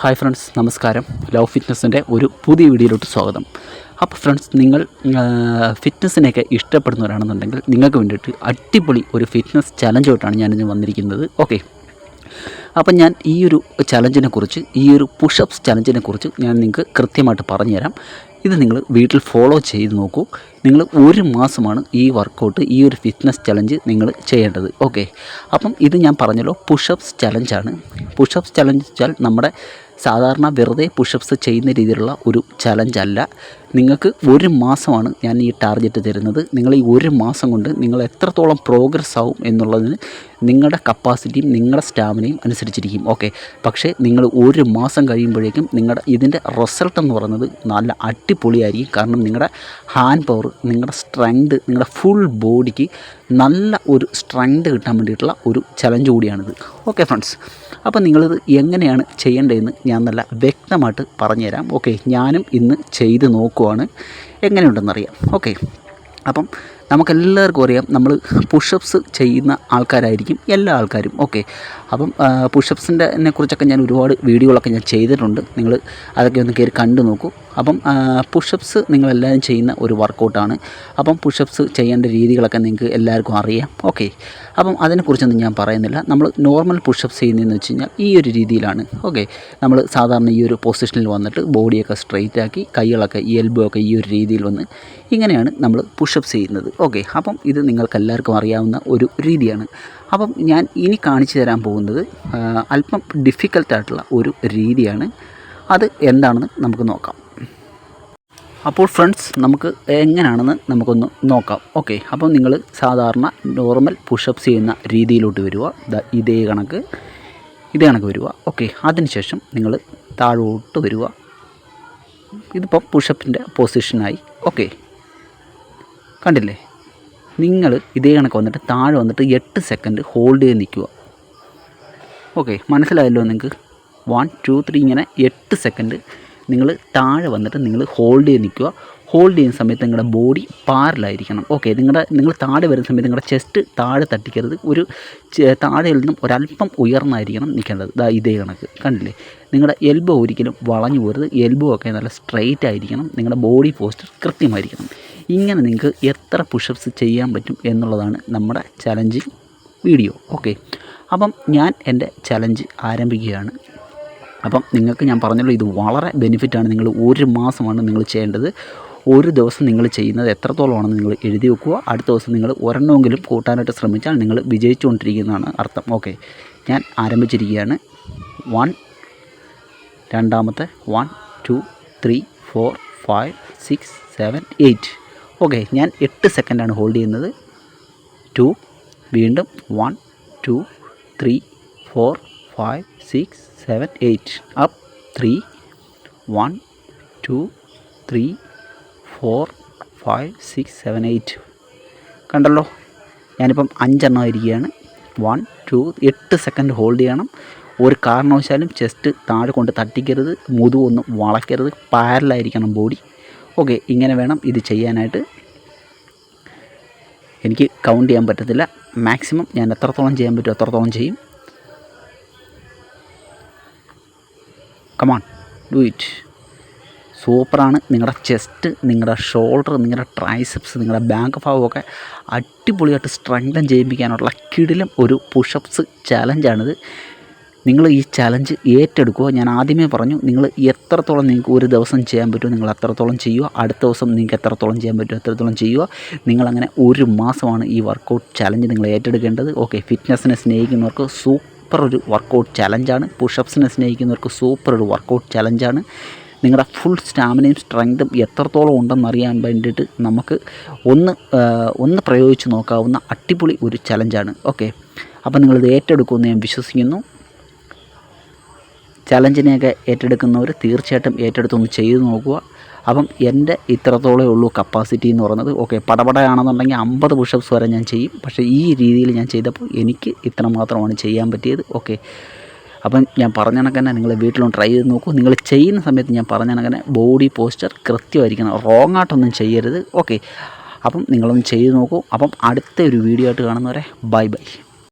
Hi friends നമസ്കാരം. Love ഫിറ്റ്നസ്സിന്റെ ഒരു പുതിയ വീഡിയോയിലോട്ട് സ്വാഗതം. അപ്പോൾ ഫ്രണ്ട്സ് നിങ്ങൾ ഫിറ്റ്നസ്സിനെയൊക്കെ ഇഷ്ടപ്പെടുന്നവരാണെന്നുണ്ടെങ്കിൽ നിങ്ങൾക്ക് വേണ്ടിയിട്ട് അടിപൊളി ഒരു ഫിറ്റ്നസ് ചലഞ്ചോട്ടാണ് ഞാനിന്ന് വന്നിരിക്കുന്നത്. ഓക്കെ. അപ്പം ഞാൻ ഈ ഒരു ചലഞ്ചിനെ കുറിച്ച് ഈ ഒരു പുഷപ്സ് ചലഞ്ചിനെ കുറിച്ച് ഞാൻ നിങ്ങൾക്ക് കൃത്യമായിട്ട് പറഞ്ഞുതരാം. ഇത് നിങ്ങൾ വീട്ടിൽ ഫോളോ ചെയ്ത് നോക്കൂ. നിങ്ങൾ ഒരു മാസമാണ് ഈ വർക്കൗട്ട് ഈ ഒരു ഫിറ്റ്നസ് ചലഞ്ച് നിങ്ങൾ ചെയ്യേണ്ടത്. ഓക്കെ അപ്പം ഇത് ഞാൻ പറഞ്ഞല്ലോ പുഷപ്സ് ചലഞ്ചാണ് പുഷപ്സ് ചലഞ്ച് വെച്ചാൽ നമ്മുടെ സാധാരണ വെറുതെ പുഷപ്സ് ചെയ്യുന്ന രീതിയിലുള്ള ഒരു ചലഞ്ചല്ല നിങ്ങൾക്ക് ഒരു മാസമാണ് ഞാൻ ഈ ടാർഗറ്റ് തരുന്നത്. നിങ്ങൾ ഈ ഒരു മാസം കൊണ്ട് നിങ്ങൾ എത്രത്തോളം പ്രോഗ്രസ് ആവും എന്നുള്ളതിന് നിങ്ങളുടെ കപ്പാസിറ്റിയും നിങ്ങളുടെ സ്റ്റാമിനയും അനുസരിച്ചിരിക്കും. ഓക്കെ. പക്ഷേ നിങ്ങൾ ഒരു മാസം കഴിയുമ്പോഴേക്കും നിങ്ങളുടെ ഇതിന്റെ റിസൾട്ട് എന്ന് പറയുന്നത് നല്ല അടിപൊളിയായിരിക്കും. കാരണം നിങ്ങളുടെ ഹാൻഡ് പവർ നിങ്ങളുടെ സ്ട്രെങ്ത് നിങ്ങളുടെ ഫുൾ ബോഡിക്ക് നല്ല ഒരു സ്ട്രെങ്ത് കിട്ടാൻ വേണ്ടിയിട്ടുള്ള ഒരു ചലഞ്ച് കൂടിയാണിത്. ഓക്കെ ഫ്രണ്ട്സ് അപ്പോൾ നിങ്ങളിത് എങ്ങനെയാണ് ചെയ്യേണ്ടതെന്ന് ഞാൻ നല്ല വ്യക്തമായിട്ട് പറഞ്ഞുതരാം. ഓക്കെ ഞാനും ഇന്ന് ചെയ്ത് നോക്കുവാണ്. എങ്ങനെയുണ്ടെന്നറിയാം. ഓക്കെ. അപ്പം നമുക്കെല്ലാവർക്കും അറിയാം നമ്മൾ പുഷപ്സ് ചെയ്യുന്ന ആൾക്കാരായിരിക്കും എല്ലാ ആൾക്കാരും. ഓക്കെ അപ്പം പുഷപ്സിന്റെ കുറിച്ചൊക്കെ ഞാൻ ഒരുപാട് വീഡിയോകളൊക്കെ ഞാൻ ചെയ്തിട്ടുണ്ട്. നിങ്ങൾ അതൊക്കെ ഒന്ന് കയറി കണ്ടു നോക്കൂ. അപ്പം പുഷപ്സ് നിങ്ങളെല്ലാവരും ചെയ്യുന്ന ഒരു വർക്കൗട്ടാണ് അപ്പം പുഷപ്സ് ചെയ്യേണ്ട രീതികളൊക്കെ നിങ്ങൾക്ക് എല്ലാവർക്കും അറിയാം. ഓക്കെ അപ്പം അതിനെക്കുറിച്ചൊന്നും ഞാൻ പറയുന്നില്ല. നമ്മൾ നോർമൽ പുഷപ്സ് ചെയ്യുന്നതെന്ന് വെച്ച് കഴിഞ്ഞാൽ ഈ ഒരു രീതിയിലാണ്. ഓക്കെ നമ്മൾ സാധാരണ ഈ ഒരു പൊസിഷനിൽ വന്നിട്ട് ബോഡിയൊക്കെ സ്ട്രെയിറ്റ് ആക്കി കൈകളൊക്കെ ഈ എൽബോ ഒക്കെ ഈ ഒരു രീതിയിൽ വന്ന് ഇങ്ങനെയാണ് നമ്മൾ പുഷപ്സ് ചെയ്യുന്നത്. ഓക്കെ അപ്പം ഇത് നിങ്ങൾക്കെല്ലാവർക്കും അറിയാവുന്ന ഒരു രീതിയാണ്. അപ്പം ഞാൻ ഇനി കാണിച്ചു തരാൻ പോകുന്നത് അല്പം ഡിഫിക്കൽട്ടായിട്ടുള്ള ഒരു രീതിയാണ്. അത് എന്താണെന്ന് നമുക്ക് നോക്കാം. അപ്പോൾ ഫ്രണ്ട്സ് നമുക്ക് എങ്ങനെയാണെന്ന് നമുക്കൊന്ന് നോക്കാം. ഓക്കെ അപ്പോൾ നിങ്ങൾ സാധാരണ നോർമൽ പുഷപ്സ് ചെയ്യുന്ന രീതിയിലോട്ട് വരിക. ഇതേ കണക്ക് ഇതേ കണക്ക് വരിക. ഓക്കെ അതിനുശേഷം നിങ്ങൾ താഴോട്ട് വരിക. ഇതിപ്പോൾ പുഷപ്പിന്റെ പൊസിഷനായി ഓക്കെ കണ്ടില്ലേ? നിങ്ങൾ ഇതേ കണക്ക് വന്നിട്ട് താഴെ വന്നിട്ട് എട്ട് സെക്കൻഡ് ഹോൾഡ് ചെയ്ത് നിൽക്കുക. ഓക്കെ മനസ്സിലായല്ലോ നിങ്ങൾക്ക്? വൺ ടു ത്രീ ഇങ്ങനെ എട്ട് സെക്കൻഡ് നിങ്ങൾ താഴെ വന്നിട്ട് നിങ്ങൾ ഹോൾഡ് ചെയ്ത് നിൽക്കുക. ഹോൾഡ് ചെയ്യുന്ന സമയത്ത് നിങ്ങളുടെ ബോഡി പാരലായിരിക്കണം. ഓക്കെ നിങ്ങളുടെ നിങ്ങൾ താഴെ വരുന്ന സമയത്ത് നിങ്ങളുടെ ചെസ്റ്റ് താഴെ തട്ടിക്കരുത്. ഒരു താഴെ നിന്നും ഒരല്പം ഉയർന്നായിരിക്കണം നിൽക്കേണ്ടത്. ഇതാ ഇതേ കണക്ക്. കണ്ടില്ലേ? നിങ്ങളുടെ എൽബോ ഒരിക്കലും വളഞ്ഞു പോരുത് എൽബോ ഒക്കെ നല്ല സ്ട്രെയിറ്റ് ആയിരിക്കണം. നിങ്ങളുടെ ബോഡി പോസ്റ്റർ കൃത്യമായിരിക്കണം. ഇങ്ങനെ നിങ്ങൾക്ക് എത്ര പുഷപ്സ് ചെയ്യാൻ പറ്റും എന്നുള്ളതാണ് നമ്മുടെ ചലഞ്ച് വീഡിയോ ഓക്കെ അപ്പം ഞാൻ എന്റെ ചലഞ്ച് ആരംഭിക്കുകയാണ്. അപ്പം നിങ്ങൾക്ക് ഞാൻ പറഞ്ഞല്ലോ ഇത് വളരെ ബെനിഫിറ്റാണ് നിങ്ങൾ ഒരു മാസമാണ് നിങ്ങൾ ചെയ്യേണ്ടത്. ഒരു ദിവസം നിങ്ങൾ ചെയ്യുന്നത് എത്രത്തോളമാണെന്ന് നിങ്ങൾ എഴുതി വെക്കുക. അടുത്ത ദിവസം നിങ്ങൾ ഒരെണ്ണമെങ്കിലും കൂട്ടാനായിട്ട് ശ്രമിച്ചാൽ നിങ്ങൾ വിജയിച്ചുകൊണ്ടിരിക്കുന്നതാണ് അർത്ഥം. ഓക്കെ ഞാൻ ആരംഭിച്ചിരിക്കുകയാണ്. വൺ രണ്ടാമത്തെ one two three four five six seven eight okay ഞാൻ എട്ട് സെക്കൻഡാണ് ഹോൾഡ് ചെയ്യുന്നത്. ടു വീണ്ടും one two three four five six seven eight up three one two three four five six seven eight കണ്ടല്ലോ? ഞാനിപ്പം അഞ്ചെണ്ണം ആയിരിക്കുകയാണ്. വൺ ടു എട്ട് സെക്കൻഡ് ഹോൾഡ് ചെയ്യണം. ഒരു കാരണവശാലും ചെസ്റ്റ് താഴെ കൊണ്ട് തട്ടിക്കരുത്. മുതുവൊന്നും വളയ്ക്കരുത്. പാരലായിരിക്കണം ബോഡി ഓക്കെ ഇങ്ങനെ വേണം ഇത് ചെയ്യാനായിട്ട്. എനിക്ക് കൗണ്ട് ചെയ്യാൻ പറ്റത്തില്ല. മാക്സിമം ഞാൻ എത്രത്തോളം ചെയ്യാൻ പറ്റുമോ അത്രത്തോളം ചെയ്യും. കമാൺ ഡു ഇറ്റ് സൂപ്പറാണ്. നിങ്ങളുടെ ചെസ്റ്റ് നിങ്ങളുടെ ഷോൾഡർ നിങ്ങളുടെ ട്രൈസെപ്സ് നിങ്ങളുടെ ബാങ്ക് ഭാഗമൊക്കെ അടിപൊളിയായിട്ട് സ്ട്രെങ്തൻ ചെയ്യിപ്പിക്കാനുള്ള കിടിലം ഒരു പുഷപ്സ് ചലഞ്ചാണിത് നിങ്ങൾ ഈ ചലഞ്ച് ഏറ്റെടുക്കുക. ഞാൻ ആദ്യമേ പറഞ്ഞു നിങ്ങൾ എത്രത്തോളം നിങ്ങൾക്ക് ഒരു ദിവസം ചെയ്യാൻ പറ്റുമോ നിങ്ങൾ അത്രത്തോളം ചെയ്യുക. അടുത്ത ദിവസം നിങ്ങൾക്ക് എത്രത്തോളം ചെയ്യാൻ പറ്റുമോ എത്രത്തോളം ചെയ്യുക. നിങ്ങളങ്ങനെ ഒരു മാസമാണ് ഈ വർക്കൗട്ട് ചലഞ്ച് നിങ്ങൾ ഏറ്റെടുക്കേണ്ടത്. ഓക്കെ ഫിറ്റ്നസ്സിനെ സ്നേഹിക്കുന്നവർക്ക് സൂപ്പർ ഒരു വർക്കൗട്ട് ചലഞ്ചാണ് പുഷപ്സിനെ സ്നേഹിക്കുന്നവർക്ക് സൂപ്പർ ഒരു വർക്കൗട്ട് ചലഞ്ചാണ് നിങ്ങളുടെ ഫുൾ സ്റ്റാമിനയും സ്ട്രെങ്തും എത്രത്തോളം ഉണ്ടെന്ന് അറിയാൻ വേണ്ടിയിട്ട് നമുക്ക് ഒന്ന് ഒന്ന് പ്രയോഗിച്ച് നോക്കാവുന്ന അടിപൊളി ഒരു ചലഞ്ചാണ് ഓക്കെ അപ്പോൾ നിങ്ങളിത് ഏറ്റെടുക്കുമെന്ന് ഞാൻ വിശ്വസിക്കുന്നു. ചലഞ്ചിനെയൊക്കെ ഏറ്റെടുക്കുന്നവർ തീർച്ചയായിട്ടും ഏറ്റെടുത്തൊന്ന് ചെയ്തു നോക്കുക. അപ്പം എന്റെ ഇത്രത്തോളേ ഉള്ളൂ കപ്പാസിറ്റി എന്ന് പറയുന്നത്. ഓക്കെ പടപടയാണെന്നുണ്ടെങ്കിൽ അമ്പത് പുഷപ്സ് വരെ ഞാൻ ചെയ്യും. പക്ഷേ ഈ രീതിയിൽ ഞാൻ ചെയ്തപ്പോൾ എനിക്ക് ഇത്ര മാത്രമാണ് ചെയ്യാൻ പറ്റിയത്. ഓക്കെ അപ്പം ഞാൻ പറഞ്ഞ കണക്കന്നെ നിങ്ങൾ വീട്ടിലൊന്ന് ട്രൈ ചെയ്ത് നോക്കൂ. നിങ്ങൾ ചെയ്യുന്ന സമയത്ത് ഞാൻ പറഞ്ഞ കണക്കന്നെ ബോഡി പോസ്ചർ കൃത്യമായിരിക്കണം. റോങ് ആയിട്ടൊന്നും ചെയ്യരുത്. ഓക്കെ അപ്പം നിങ്ങളൊന്ന് ചെയ്ത് നോക്കൂ. അപ്പം അടുത്ത ഒരു വീഡിയോ ആയിട്ട് കാണുന്നവരെ ബൈ ബൈ